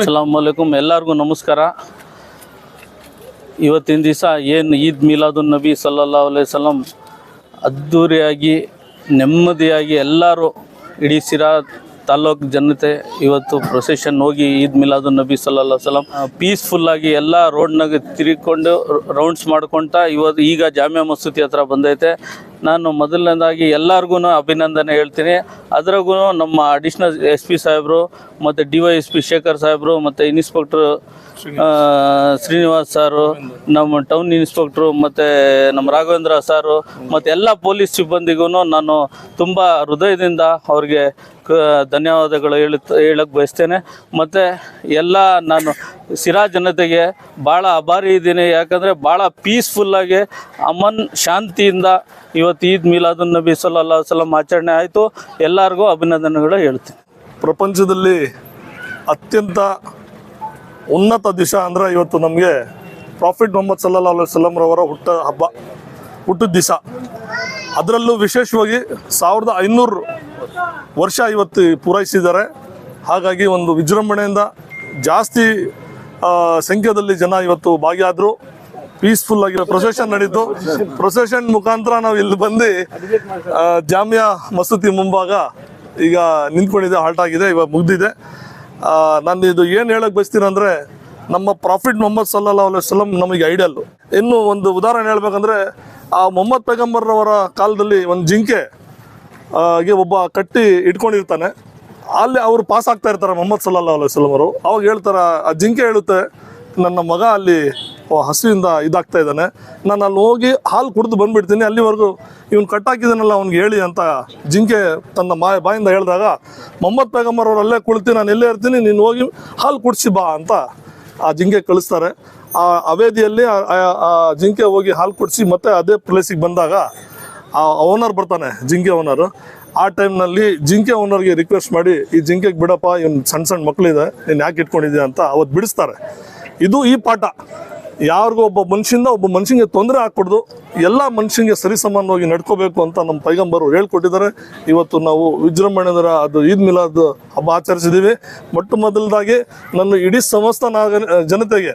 ಅಸ್ಸಲಾಂ ವಲೈಕುಮ್ ಎಲ್ಲರಿಗೂ ನಮಸ್ಕಾರ. ಇವತ್ತಿನ ದಿವಸ ಏನು ಈದ್ ಮಿಲಾದುನ್ ನಬಿ ಸಲ್ಲಾ ಅಲೈಹಿ ಸಲಂ ಅದ್ಧೂರಿಯಾಗಿ ನೆಮ್ಮದಿಯಾಗಿ ಎಲ್ಲರೂ ಇಡೀ ಸಿರಾ ತಾಲ್ಲೂಕು ಜನತೆ ಇವತ್ತು ಪ್ರೊಸೆಷನ್ ಹೋಗಿ ಈದ್ ಮಿಲಾದುನ್ ನಬಿ ಸಲ್ಲಾ ಸಲಂ ಪೀಸ್ಫುಲ್ಲಾಗಿ ಎಲ್ಲ ರೋಡ್ನಾಗ ತಿರುಗಿಕೊಂಡು ರೌಂಡ್ಸ್ ಮಾಡ್ಕೊತ ಇವತ್ತು ಈಗ ಜಾಮಿಯಾ ಮಸೂತಿ ಹತ್ರ ಬಂದೈತೆ. ನಾನು ಮೊದಲನೇದಾಗಿ ಎಲ್ಲರಿಗೂ ಅಭಿನಂದನೆ ಹೇಳ್ತೀನಿ. ಅದ್ರಾಗೂ ನಮ್ಮ ಅಡಿಷ್ನಲ್ ಎಸ್ ಪಿ ಸಾಹೇಬರು ಮತ್ತು D Y S P Shekhar ಸಾಹೇಬರು ಮತ್ತು ಇನ್ಸ್ಪೆಕ್ಟ್ರು ಶ್ರೀನಿವಾಸ್. ಸಾರು ನಮ್ಮ ಟೌನ್ ಇನ್ಸ್ಪೆಕ್ಟ್ರು ಮತ್ತು ನಮ್ಮ ರಾಘವೇಂದ್ರ ಸಾರು ಮತ್ತು ಎಲ್ಲ ಪೊಲೀಸ್ ಸಿಬ್ಬಂದಿಗೂ ನಾನು ತುಂಬ ಹೃದಯದಿಂದ ಅವ್ರಿಗೆ ಕ ಧನ್ಯವಾದಗಳು ಹೇಳುತ್ತ ಹೇಳಕ್ಕೆ ಬಯಸ್ತೇನೆ. ಮತ್ತು ಎಲ್ಲ ನಾನು ಸಿರಾ ಜನತೆಗೆ ಭಾಳ ಆಭಾರಿ ಇದ್ದೀನಿ. ಯಾಕಂದರೆ ಭಾಳ ಪೀಸ್ಫುಲ್ಲಾಗಿ ಅಮನ್ ಶಾಂತಿಯಿಂದ ಇವತ್ತು ಈದ್ ಮಿಲಾದ್ ನಬಿ ಸಲ್ಲಾ ಸಲಂ ಆಚರಣೆ ಆಯಿತು. ಎಲ್ಲರಿಗೂ ಅಭಿನಂದನೆಗಳು ಹೇಳ್ತೀನಿ. ಪ್ರಪಂಚದಲ್ಲಿ ಅತ್ಯಂತ ಉನ್ನತ ದಿಶ ಅಂದರೆ ಇವತ್ತು ನಮಗೆ ಪ್ರಾಫಿಟ್ ಮೊಹಮ್ಮದ್ ಸಲ್ಲಾ ಅಲ್ಲ ರವರ ಹುಟ್ಟ ಹಬ್ಬ, ಹುಟ್ಟಿದ ದಿವಸ ಅದರಲ್ಲೂ ವಿಶೇಷವಾಗಿ ಸಾವಿರದ ಐನೂರು ವರ್ಷ ಇವತ್ತು ಪೂರೈಸಿದ್ದಾರೆ. ಹಾಗಾಗಿ ಒಂದು ವಿಜೃಂಭಣೆಯಿಂದ ಜಾಸ್ತಿ ಸಂಖ್ಯೆಯಲ್ಲಿ ಜನ ಇವತ್ತು ಭಾಗಿಯಾದರು. ಪೀಸ್ಫುಲ್ ಆಗಿರೋ ಪ್ರೊಸೆಷನ್ ನಡೀತು. ಪ್ರೊಸೆಷನ್ ಮುಖಾಂತರ ನಾವು ಇಲ್ಲಿ ಬಂದು ಜಾಮಿಯಾ ಮಸೂತಿ ಮುಂಭಾಗ ಈಗ ನಿಂತ್ಕೊಂಡಿದೆ ಹಾಲ್ಟ್ ಆಗಿದೆ, ಇವಾಗ ಮುಗ್ದಿದೆ. ನಾನು ಇದು ಏನು ಹೇಳಕ್ ಬಯಸ್ತೀನಂದ್ರೆ ನಮ್ಮ ಪ್ರಾಫಿಟ್ ಮೊಹಮ್ಮದ್ ಸಲ್ಲಾ ಸಲಂ ನಮಗೆ ಐಡಲ್ ಇನ್ನು ಒಂದು ಉದಾಹರಣೆ ಹೇಳ್ಬೇಕಂದ್ರೆ, ಆ ಮೊಹಮ್ಮದ್ ಪೈಗಂಬರ್ರವರ ಕಾಲದಲ್ಲಿ ಒಂದು ಜಿಂಕೆ ಗೆ ಒಬ್ಬ ಕಟ್ಟಿ ಇಟ್ಕೊಂಡಿರ್ತಾನೆ. ಅಲ್ಲಿ ಅವರು ಪಾಸ್ ಆಗ್ತಾ ಇರ್ತಾರೆ ಮೊಹಮ್ಮದ್ ಸಲ್ಲಾ ಸಲಂ ಅವರು. ಅವಾಗ ಹೇಳ್ತಾರೆ, ಆ ಜಿಂಕೆ ಹೇಳುತ್ತೆ, ನನ್ನ ಮಗ ಅಲ್ಲಿ ಹಸುವಿಂದ ಇದಾಗ್ತಾ ಇದ್ದಾನೆ. ನಾನು ಅಲ್ಲಿ ಹೋಗಿ ಹಾಲು ಕುಡಿದು ಬಂದ್ಬಿಡ್ತೀನಿ. ಅಲ್ಲಿವರೆಗೂ ಇವ್ನು ಕಟ್ಟಾಕಿದ್ದಾನಲ್ಲ ಅವ್ನಿಗೆ ಹೇಳಿ ಅಂತ ಜಿಂಕೆ ತನ್ನ ಮಾಯ ಬಾಯಿಂದ ಹೇಳಿದಾಗ, ಮೊಹಮ್ಮದ್ ಪೈಗಂಬರ್ ಅವರು ಅಲ್ಲೇ ಕುಳಿತು ನಾನು ಎಲ್ಲೇ ಇರ್ತೀನಿ, ನೀನು ಹೋಗಿ ಹಾಲು ಕುಡಿಸಿ ಬಾ ಅಂತ ಆ ಜಿಂಕೆ ಕಳಿಸ್ತಾರೆ. ಆ ಅವೇದಿಯಲ್ಲಿ ಆ ಜಿಂಕೆ ಹೋಗಿ ಹಾಲು ಕುಡಿಸಿ ಮತ್ತೆ ಅದೇ ಪ್ಲೇಸಿಗೆ ಬಂದಾಗ ಆ ಓನರ್ ಬರ್ತಾನೆ, ಜಿಂಕೆ ಓನರು ಆ ಟೈಮ್ನಲ್ಲಿ ಜಿಂಕೆ ಓನರ್ಗೆ ರಿಕ್ವೆಸ್ಟ್ ಮಾಡಿ, ಈ ಜಿಂಕೆಗೆ ಬಿಡಪ್ಪ, ಇವ್ನು ಸಣ್ಣ ಸಣ್ಣ ಮಕ್ಕಳಿದೆ ನೀನು ಯಾಕೆ ಇಟ್ಕೊಂಡಿದ್ದೀಯ ಅಂತ ಅವತ್ತು ಬಿಡಿಸ್ತಾರೆ. ಇದು ಈ ಪಾಠ. ಯಾರಿಗೂ ಒಬ್ಬ ಮನುಷ್ಯಿಂದ ಒಬ್ಬ ಮನುಷ್ಯನಿಗೆ ತೊಂದರೆ ಹಾಕ್ಕೊಡ್ದು ಎಲ್ಲ ಮನುಷ್ಯನಿಗೆ ಸರಿಸಮಾನವಾಗಿ ನಡ್ಕೋಬೇಕು ಅಂತ ನಮ್ಮ ಪೈಗಂಬರು ಹೇಳ್ಕೊಟ್ಟಿದ್ದಾರೆ. ಇವತ್ತು ನಾವು ವಿಜೃಂಭಣೆದರ ಅದು ಈದ್ ಮಿಲಾದ್ ಹಬ್ಬ ಆಚರಿಸಿದ್ದೀವಿ. ಮೊಟ್ಟ ಮೊದಲದಾಗಿ ನನ್ನ ಇಡೀ ಸಮಸ್ತ ನಾಗ ಜನತೆಗೆ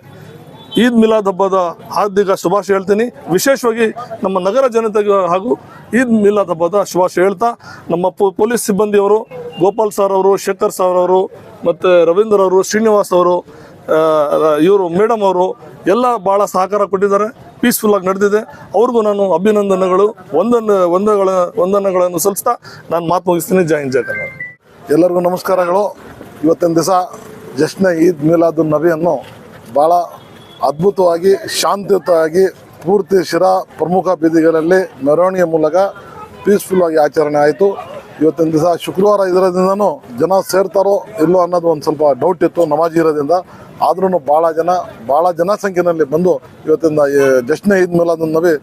ಈದ್ ಮಿಲಾದ್ ಹಬ್ಬದ ಹಾರ್ದಿಕ ಶುಭಾಶಯ ಹೇಳ್ತೀನಿ. ವಿಶೇಷವಾಗಿ ನಮ್ಮ ನಗರ ಜನತೆಗೆ ಹಾಗೂ ಈದ್ ಮಿಲಾದ್ ಹಬ್ಬದ ಶುಭಾಶಯ ಹೇಳ್ತಾ, ನಮ್ಮ ಪೊಲೀಸ್ ಸಿಬ್ಬಂದಿಯವರು ಗೋಪಾಲ್ ಸರ್ ಅವರು, ಶೇಖರ್ ಸರ್ ಅವರು, ಮತ್ತು ರವೀಂದ್ರ ಅವರು, ಶ್ರೀನಿವಾಸ್ ಅವರು ಇವರು, ಮೇಡಮ್ ಅವರು ಎಲ್ಲ ಭಾಳ ಸಹಕಾರ ಕೊಟ್ಟಿದ್ದಾರೆ. ಪೀಸ್ಫುಲ್ಲಾಗಿ ನಡೆದಿದೆ. ಅವ್ರಿಗೂ ನಾನು ಅಭಿನಂದನೆಗಳು. ಒಂದನ್ನು ಒಂದಗಳ ವಂದನೆಗಳನ್ನು ಸಲ್ಲಿಸ್ತಾ ನಾನು ಮಾತು ಮುಗಿಸ್ತೀನಿ. ಜೈ ಹಿಂದ್ ಎಲ್ಲರಿಗೂ ನಮಸ್ಕಾರಗಳು. ಇವತ್ತಿನ ದಿವಸ ಜಶ್ನ ಈದ್ ಮಿಲಾದು ನಬಿಯನ್ನು ಭಾಳ ಅದ್ಭುತವಾಗಿ, ಶಾಂತಿಯುತವಾಗಿ, ಪೂರ್ತಿ ಶಿರಾ ಪ್ರಮುಖ ಬೀದಿಗಳಲ್ಲಿ ಮೆರವಣಿಗೆ ಮೂಲಕ ಪೀಸ್ಫುಲ್ಲಾಗಿ ಆಚರಣೆ ಆಯಿತು. ಇವತ್ತಿನ ದಿವಸ ಶುಕ್ರವಾರ ಇದರಿಂದನೂ ಜನ ಸೇರ್ತಾರೋ ಇಲ್ಲೋ ಅನ್ನೋದು ಒಂದು ಸ್ವಲ್ಪ ಡೌಟ್ ಇತ್ತು, ನಮಾಜಿ ಇರೋದ್ರಿಂದ. ಆದ್ರೂ ಭಾಳ ಜನ ಭಾಳ ಜನಸಂಖ್ಯೆಯಲ್ಲಿ ಬಂದು ಇವತ್ತಿನ ಜಶ್ನ ಈದ್ ಮಿಲಾದ್ ನಬಿ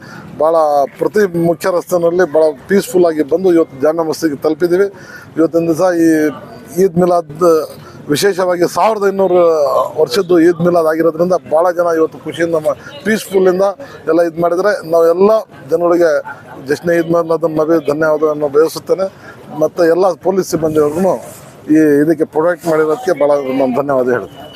ಭಾಳ ಪ್ರತಿ ಮುಖ್ಯ ರಸ್ತೆಯಲ್ಲಿ ಭಾಳ ಪೀಸ್ಫುಲ್ ಆಗಿ ಬಂದು ಇವತ್ತು ಜಾಮ್ಯ ಮಸ್ತಿಗೆ ತಲುಪಿದ್ದೀವಿ ಇವತ್ತಿನ ದಿವಸ ಈ ಈದ್ ಮಿಲಾದ್, ವಿಶೇಷವಾಗಿ ಸಾವಿರದ ಐನೂರು ವರ್ಷದ್ದು ಈದ್ ಮಿಲಾದ್ ಆಗಿರೋದ್ರಿಂದ ಭಾಳ ಜನ ಇವತ್ತು ಖುಷಿಯಿಂದ ಪೀಸ್ಫುಲ್ಲಿಂದ ಎಲ್ಲ ಇದು ಮಾಡಿದರೆ ನಾವೆಲ್ಲ ಜನಗಳಿಗೆ ಜಶ್ನೆ ಈದ್ ಮಿಲಾದ್ ನಬಿ ಧನ್ಯವಾದವನ್ನು ಬಯಸುತ್ತೇನೆ. ಮತ್ತು ಎಲ್ಲ ಪೊಲೀಸ್ ಸಿಬ್ಬಂದಿಯವ್ರಿಗೂ ಈ ಇದಕ್ಕೆ ಪ್ರೊಟೆಕ್ಟ್ ಮಾಡಿರೋದಕ್ಕೆ ಭಾಳ ನಾನು ಧನ್ಯವಾದ ಹೇಳ್ತೀನಿ.